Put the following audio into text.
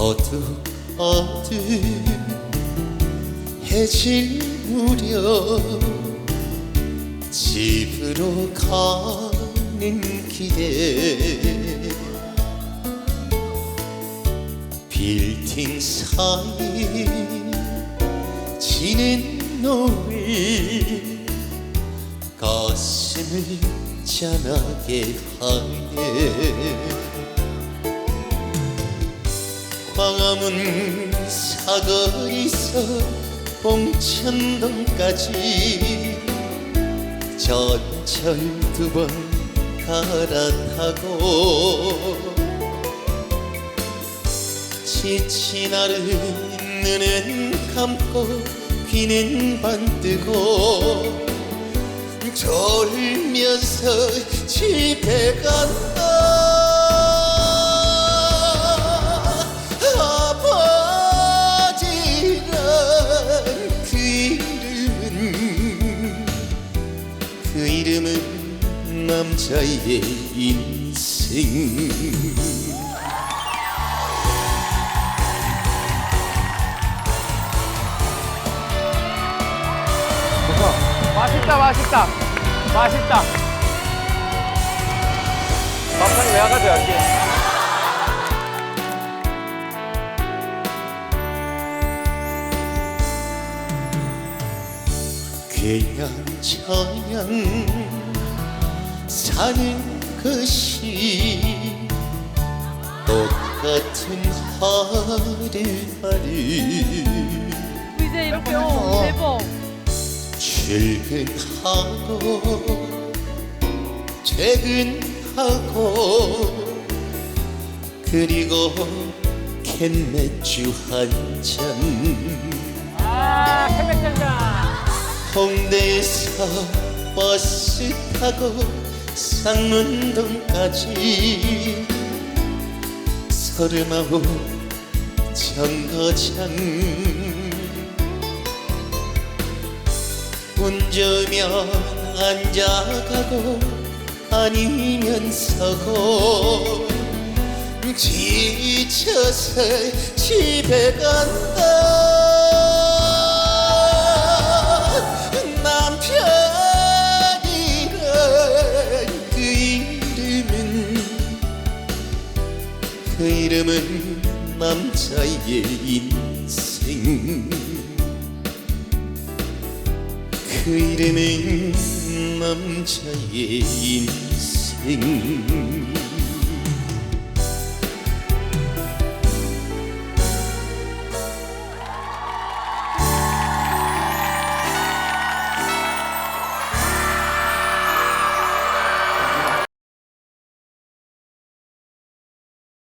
어둑어둑 해질 무렵 집으로 가는 길에 빌딩 사이 지는 노을 가슴을 짠하게 하네 광화문 사거리에서 봉천동까지 전철 두 번 갈아타고 지친 하루 눈은 감고 귀는 반뜨고 졸면서 집에 간다 남자의 인생. 맛있다 맛있다. 맛있다. 막판에 내가 가져갈게 그냥 저냥 사는 것이 똑같은 하루하루 이제 이렇게 어, 대박. 출근하고 퇴근하고 그리고 캔맥주 한잔. 아 캐맥잔잔. 홍대에서 버스 타고 상문동까지 서른아홉 정거장 운전면 앉아가고 아니면 서고 지쳐서 집에 간다 그 이름은 남자의 인생. 그 이름은 남자의 인생